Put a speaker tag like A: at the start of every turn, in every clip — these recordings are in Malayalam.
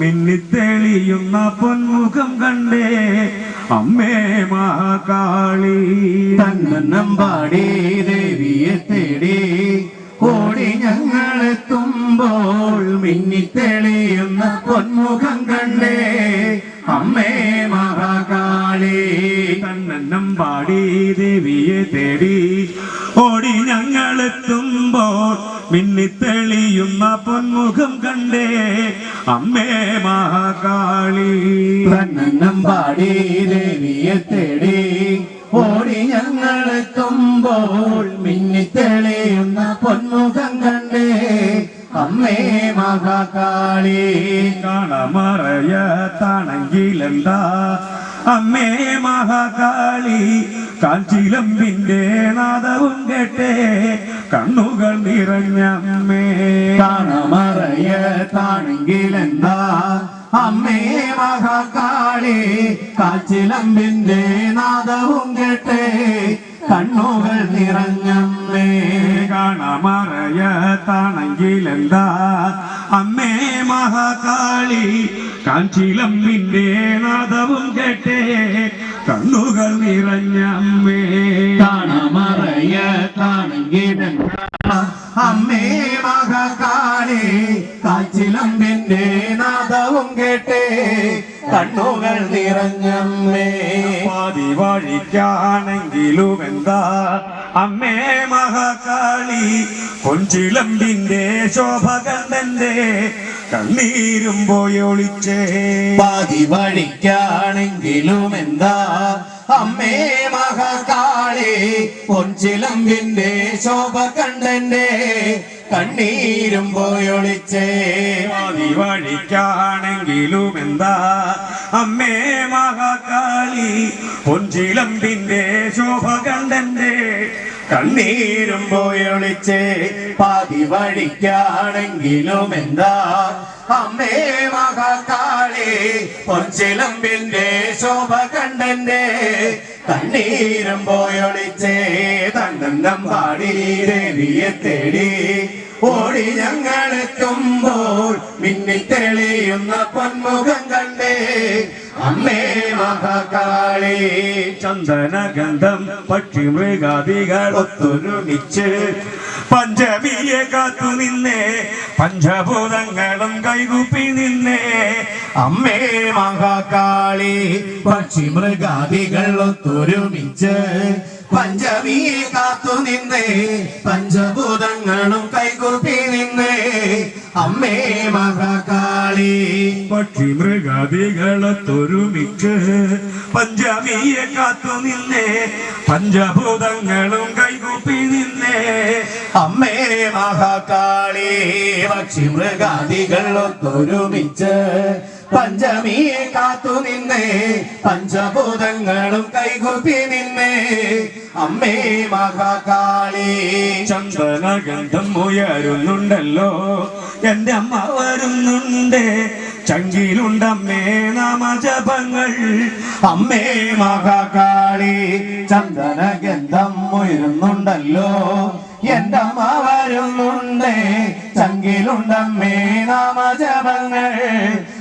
A: മിന്നിത്തെളിയുന്ന പൊന്മുഖം കണ്ടേ. അമ്മേ മഹാകാളി.
B: തന്നമ്പാടി പാടി ദേവിയെ തേടി. ഓടി ഞങ്ങളെത്തുമ്പോൾ മിന്നിത്തെളിയുന്ന പൊന്മുഖം കണ്ടേ. അമ്മേ മഹാകാളി.
A: തന്നമ്പാടി പാടി ദേവിയെ തേടി. ഓടി ഞങ്ങളെത്തുമ്പോൾ മിന്നിത്തെളിയുന്ന പൊന്മുഖം കണ്ടേ. അമ്മേ മഹാകാളി.
B: പാടി ദേവിയെ തേടി. ഓടി ഞങ്ങളെത്തുമ്പോൾ മിന്നിത്തെളിയുന്ന പൊന്മുഖം കണ്ടേ. അമ്മേ മഹാകാളി.
A: കാണമറയ താണെങ്കിലെന്താ? അമ്മേ മഹാകാളി കാഞ്ചിലമ്പിന്റെ നാദവും കേട്ടേ കണ്ണുകൾ നിറഞ്ഞ അമ്മേ.
B: കാണമറയത്താണെങ്കിലെന്താ അമ്മേ മഹാകാളി കാച്ചിലമ്പിന്റെ നാദവും കേട്ടേ കണ്ണുകൾ നിറഞ്ഞമ്മേ
A: കാണമറയ താണെങ്കിലെന്താ? അമ്മേ മഹാകാളി കാഞ്ചിലമ്പിന്റെ നാദവും കേട്ടേ കണ്ണുകൾ നിറഞ്ഞ അമ്മേ.
B: കാണമറയത്താണെങ്കിലെന്താ അമ്മേ മഹാകാളി കാഞ്ചിലമ്മിന്റെ നാദവും കേട്ടേ കണ്ണുകൾ നിറഞ്ഞമ്മേ
A: പാതി വഴിക്കാണെങ്കിലും എന്താ അമ്മേ മഹാകാളി കൊഞ്ചിലമ്പിന്റെ ശോഭ കണ്ടന്റെ കണ്ണീരും പോയി ഒളിച്ചേ.
B: പാതി വഴിക്കാണെങ്കിലും എന്താ? അമ്മേ മഹാകാളി പൊൻചിലമ്പിന്റെ ശോഭ കണ്ടന്റെ കണ്ണീരും പോയൊളിച്ചേ
A: പാതി വഴിക്കാണെങ്കിലും എന്താ? അമ്മേ മഹാകാളി പൊഞ്ചിലമ്പിന്റെ ശോഭ കണ്ടന്റെ
B: കണ്ണീരും പോയൊളിച്ച് പാതി വഴിക്കാണെങ്കിലും എന്താ? അമ്മേ മഹാകാളി പൊൻചിലമ്പിന്റെ ശോഭ കണ്ടന്റെ കണ്ണീരും പോയൊളിച്ച് തന്നം പാടി ദേവിയെ തേടി. ഓടി ഞങ്ങളെത്തുമ്പോൾ മിന്നിത്തെളിയുന്ന പൊന്മുഖം കണ്ടേ. അമ്മേ മഹാകാളി.
A: ചന്ദനഗന്ധം പക്ഷി മൃഗാദികൾ ഒത്തൊരുമിച്ച് പഞ്ചമിയെ കാത്തു നിന്നേ. പഞ്ചഭൂതങ്ങളും കൈകൂപ്പി നിന്നേ.
B: അമ്മേ മഹാകാളി പക്ഷി മൃഗാദികൾ ഒത്തൊരുമിച്ച് പഞ്ചമിയെ കാത്തു നിന്നേ പഞ്ചഭൂതങ്ങളും കൈകൂപ്പി നിന്നേ. അമ്മേ മഹാകാളി
A: പക്ഷി മൃഗാദികളെ തൊരുമിച്ച് പഞ്ചമിയെ കാത്തു നിന്നേ പഞ്ചഭൂതങ്ങളും കൈകൂപ്പി നിന്നേ.
B: അമ്മേ മഹാകാളി പക്ഷി മൃഗാദികൾ ഒത്തൊരുമിച്ച് പഞ്ചമിയെ കാത്തു നിന്നേ പഞ്ചഭൂതങ്ങളും കൈകൂപ്പി നിന്നേ. അമ്മേ മഹാകാളി
A: ചന്ദനഗന്ധം ഉയരുന്നുണ്ടല്ലോ. എന്റെ അമ്മ വരുന്നുണ്ട് ചങ്കിലുണ്ടമ്മേ നാമജപങ്ങൾ.
B: അമ്മേ മഹാകാളി ചന്ദന ഗന്ധം ഉയരുന്നുണ്ടല്ലോ. എന്റെ അമ്മ വരുന്നുണ്ടേ ചങ്കിലുണ്ടമ്മേ നാമജപങ്ങൾ.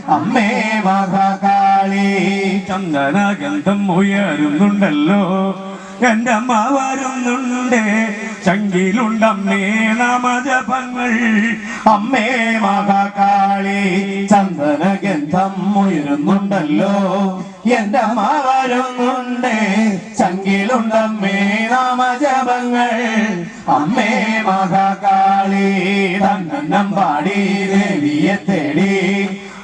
B: അമ്മേ മഹാകാളി
A: ചന്ദന ഗന്ധം ഉയരുന്നുണ്ടല്ലോ. എന്റെ അമ്മ വരുന്നുണ്ട് ചങ്കിലുണ്ടമ്മേ നാമജപങ്ങൾ.
B: അമ്മേ മഹാകാളി ചന്ദന ഗന്ധം ഉയരുന്നുണ്ടല്ലോ. എന്റെ അമ്മ വരുന്നുണ്ട് ചങ്കിലുണ്ടമ്മേ നാമജപങ്ങൾ. അമ്മേ മഹാകാളി തന്നം പാടി ദേവിയെ തേടി.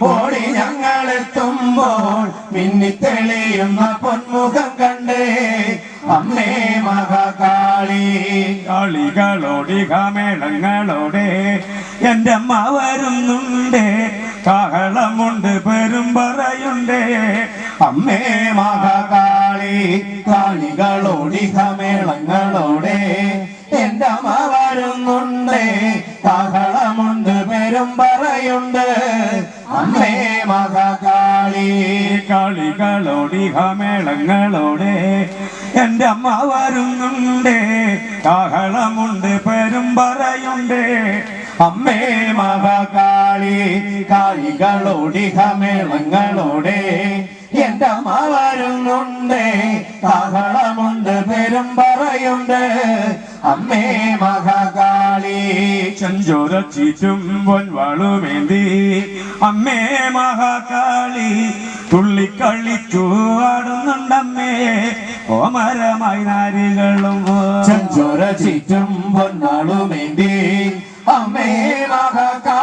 B: ഓടി ഞങ്ങളെത്തുമ്പോൾ മിന്നിത്തെളിയുന്ന പൊന്മുഖം കണ്ടേ. അമ്മേ മഹാകാളി.
A: കളികളോടി കാമേളങ്ങളോടെ എന്റെ അമ്മ വരുന്നുണ്ട്. കാഹളമുണ്ട് പെരും പറയുണ്ട്.
B: അമ്മേ മഹാകാളി. കാളികളോടി മേളങ്ങളോടെ എന്റെ അമ്മ വരുന്നുണ്ട്. കാഹളമുണ്ട് പെരും പറയുണ്ട്. അമ്മേ മഹാകാളി.
A: കളികളോടി കാമേളങ്ങളോടെ എന്റെ അമ്മ വരുന്നുണ്ട്. കാഹളമുണ്ട് പെരും പറയുണ്ട്. അമ്മേ മഹാകാളി കാളികളോടിഹമേളങ്ങളോടെ എന്റെ അമ്മ വരുന്നുണ്ട് കാഹളമുണ്ട് പെരും പറയുണ്ട്. അമ്മേ മഹാകാളി
C: ചെഞ്ചോര ചീറ്റും പൊൻവാളുമേന്തി അമ്മേ മഹാകാളി തുള്ളിക്കളിച്ചു ആടുന്നുണ്ടമ്മേ. ഓമരമായി നാരികളും
A: ചഞ്ചോര ചീറ്റും പൊന്നാളുമേന്തി അമ്മേ മഹാകാളി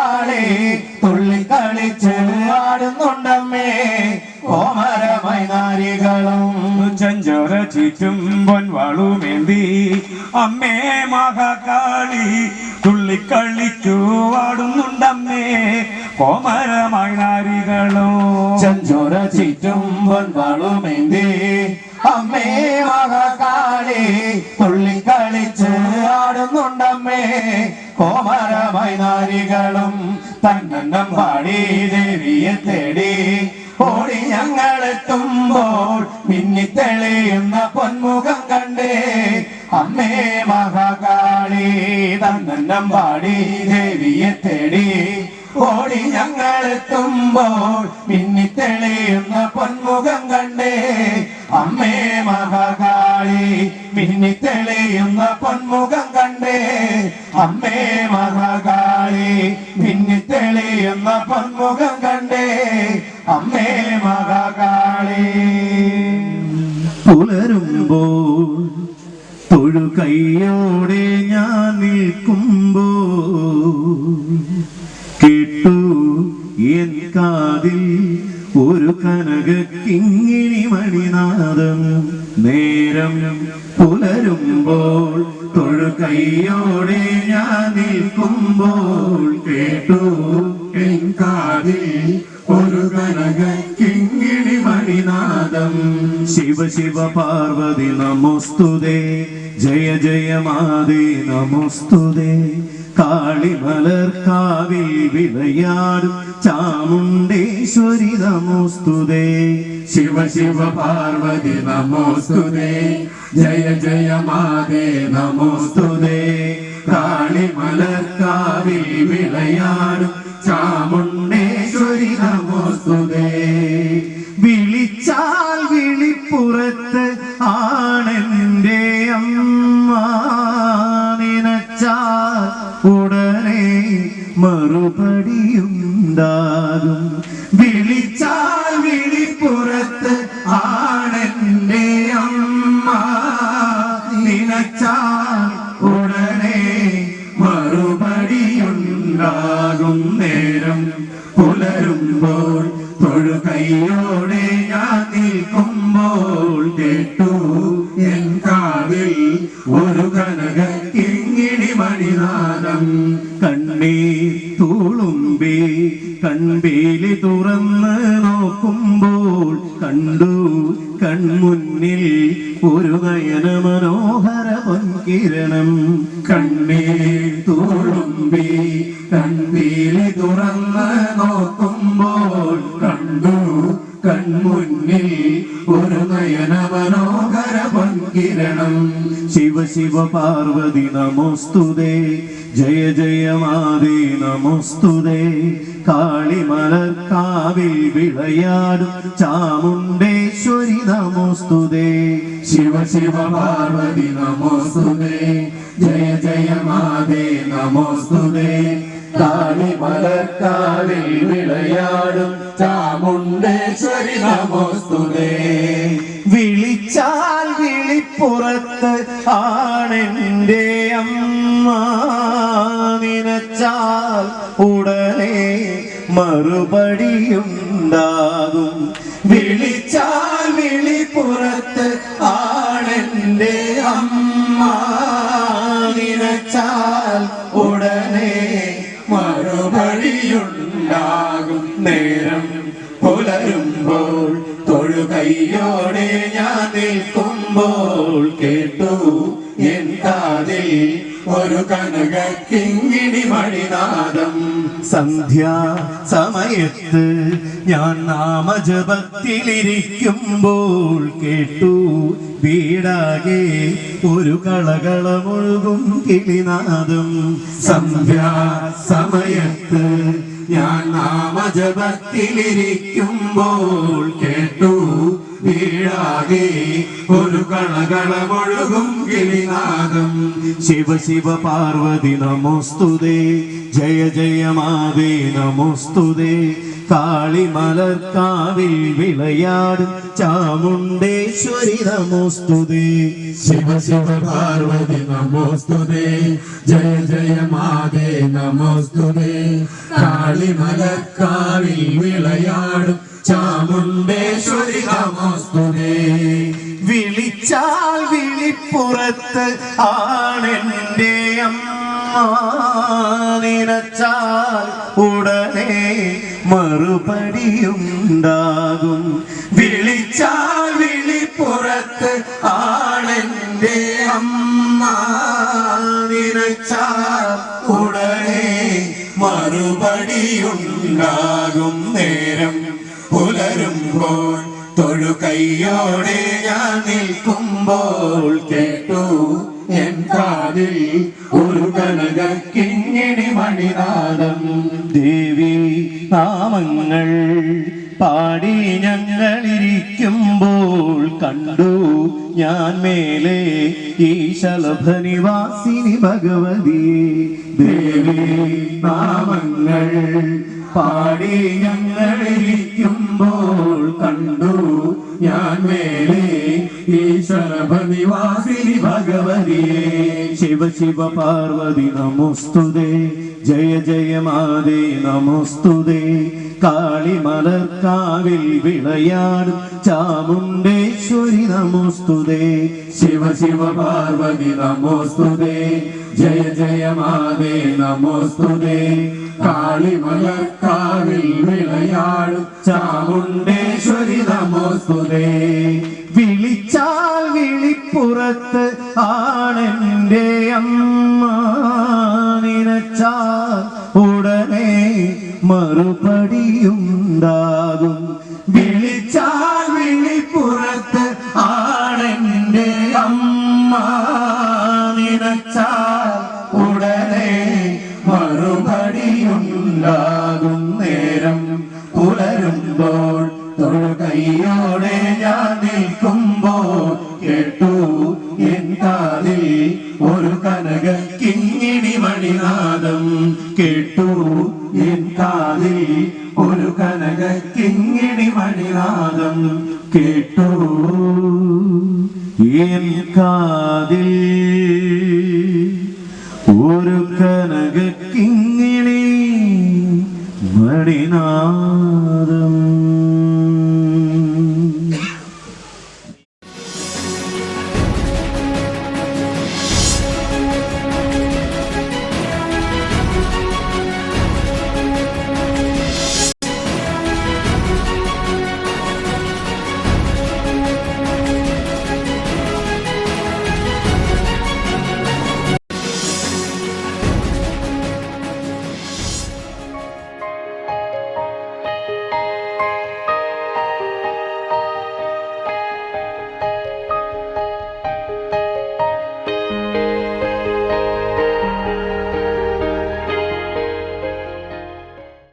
C: ചീറ്റും
A: പൊൻപാളുമേന്തി അമ്മേ മഹാകാളി തുള്ളിക്കളിച്ച് ആടുന്നുണ്ടമ്മേ. കോമരമായി നാരികളും തന്നെണ്ണം പാടി ദേവിയെ തേടി. ഓടി ഞങ്ങളെത്തുമ്പോൾ മിന്നിത്തെളിയുന്ന പൊന്മുഖം കണ്ടേ. അമ്മേ മഹാകാളി തന്നെണ്ണം പാടി ദേവിയെ തേടി. ഓടി ഞങ്ങളെത്തുമ്പോൾ മിന്നിത്തെളിയുന്ന പൊന്മുഖം കണ്ടേ. അമ്മേ മഹാകാളി മിന്നിത്തെളിയുന്ന പൊന്മുഖം കണ്ടേ. അമ്മേ മഹാകാളി മിന്നിത്തെളിയുന്ന പൊന്മുഖം കണ്ടേ. അമ്മേ മഹാകാളി.
B: പുലരുമ്പോൾ തൊഴു കൈയോടെ ഞാൻ നിൽക്കുമ്പോ കേട്ടു എൻ കാതിൽ ഒരു കനക കിങ്ങിണി മണിനാദം നേരം പുലരുമ്പോൾ തൊഴു കൈയോടെ ഞാൻ നിൽക്കുമ്പോൾ കേട്ടു എൻ കാതിൽ ഒരു കനക കിങ്ങിണി മണിനാദം ശിവ ശിവ പാർവതി നമോസ്തുതേ. ജയ ജയ മാതേ നമോസ്തുതേ. കാളിമലർക്കാവിൽ വിളയാടും ചാമുണ്ടേശ്വരി നമോസ്തുതേ. ശിവ ശിവ പാർവതി നമോസ്തുതേ. ജയ ജയ മാതേ നമോസ്തുതേ. കാളിമലർക്കാവിൽ വിളയാടും ചാമുണ്ടേശ്വരി മറുപടിയുണ്ടാകും. വിളിച്ചാൽ വിളിപ്പുറത്ത് ആണെന്റെ അമ്മ. നിനച്ചാൽ ഉടനെ മറുപടിയുണ്ടാകും നേരം. പുലരുമ്പോൾ തൊഴു കൈയോടെ ഞാൻ നിൽക്കുമ്പോൾ കേട്ടു എൻ കാവിൽ ഒരു കനക കിങ്ങിണി മണിനാദം കൺപീലി തുറന്ന് നോക്കുമ്പോൾ കണ്ടു കൺമുന്നിൽ ഒരു നയന മനോഹര പൊൻകിരണം. കണ്ണീർ തൂളുമ്പി കൺവേലി തുറന്ന് നോക്കുമ്പോൾ കണ്ടു കൺമുന്നിൽ ഒരു നയന മനോഹര പൊൻകിരണം. ശിവ ശിവ പാർവതി നമോസ്തുതേ. ജയ ജയ മാതേ നമോസ്തുതേ. കാളിമലർക്കാവിൽ വിളയാടും. ചാമുണ്ടേശ്വരി നമോസ്തുതേ. ശിവ ശിവ പാർവതി നമോസ്തുതേ. ജയ ജയ മാതേ നമോസ്തുതേ. കാളിമലക്കാവിൽ വിളയാടും. ചാമുണ്ടേശ്വരി നമോസ്തുതേ. വിളിച്ചാൽ വിളിപ്പുറത്ത് ആണെന്റെ അമ്മ. നിനച്ചാൽ ഉടനെ മറുപടിയുണ്ടാകും. വിളിച്ചാൽ വിളി പുറത്ത് ആണെന്റെ അമ്മ. നിനച്ചാൽ ഉടനെ മറുപടിയുണ്ടാകും. നേരം പുലരുമ്പോൾ തൊഴുകയ്യോടെ ഞാൻ നിൽക്കുമ്പോൾ കേട്ടു എൻ കാതിൽ ഒരു കനക കിങ്ങിണി മണിനാദം.
D: സന്ധ്യാ സമയത്ത് ഞാൻ നാമജപത്തിലിരിക്കുമ്പോൾ കേട്ടു വീടാകെ ഒരു കളകളമൊഴുകും കിളിനാദം.
B: സന്ധ്യാ സമയത്ത് ഞാൻ നാമജപത്തിലിരിക്കുമ്പോൾ കേട്ടു വീഴാകെ ഒരു കളകളമൊഴുകും കിളിനാദം.
D: ശിവ ശിവ പാർവതി നമോസ്തുതേ. ജയ ജയ മാതേ നമോസ്തുതേ. കാളിമലർക്കാവിൽ വിളയാടും ചാമുണ്ടേശ്വരി നമോസ്തുതേ.
B: ശിവ ശിവ പാർവതി നമോസ്തുതേ. ജയ ജയ മാതേ നമോസ്തുതേ. കാളിമലക്കാവിൽ വിളയാടും ചാമുണ്ടേശ്വരി നമോസ്തുതേ
D: വിളിച്ചാൽ വിളിപ്പുറത്ത് ആണെന്റെ അമ്മ. നിനച്ചാൽ ഉടനെ മറുപടിയുണ്ടാകും.
B: വിളിച്ചാൽ വിളിപ്പുറത്ത് ആണെന്റെ അമ്മ. നിനച്ചാൽ ഉടനെ മറുപടിയുണ്ടാകും നേരം പുലരുമ്പോൾ തൊഴുകൈയോടെ ഞാൻ നിൽക്കുമ്പോൾ കേട്ടു എൻ കാതിൽ ഒരു കനക കിങ്ങിണി മണിനാദം.
D: ദേവി നാമങ്ങൾ പാടി ഞങ്ങളിരിക്കുമ്പോൾ കണ്ടു ഞാൻ മേലെ ഈ ശലഭനിവാസിനി ഭഗവതി ദേവി നാമങ്ങൾ പാടി ഞങ്ങളിരിക്കുമ്പോൾ കണ്ടു ഞാൻ മേലെ ഈശ്വര ഭനിവാസിനി ഭഗവതിയെ ശിവ ശിവ പാർവതി നമോസ്തുതേ. ജയ ജയ മാതേ നമോസ്തുതേ. കാളിമലർക്കാവിൽ വിളയാടും ചാമുണ്ടേശ്വരി നമോസ്തുതേ.
B: ശിവ ശിവ പാർവതി നമോസ്തുതേ. ജയ ജയ മാതേ നമോസ്തുതേ. കാളിമലർക്കാവിൽ വിളയാടും ചാമുണ്ടേശ്വരി നമോസ്തുതേ
D: വിളിച്ചാൽ വിളിപ്പുറത്ത് ആണെന്റെ അമ്മ. നിനച്ചാൽ ഉടനെ മറുപടിയുണ്ടാകും.
B: വിളിച്ചാൽ വിളിപ്പുറത്ത് ആണെന്റെ അമ്മ. നിനച്ചാൽ ഉടനെ മറുപടിയുണ്ടാകും. വാതിൽ ഒരു
D: കനകിങ്ങിണി മടിനാ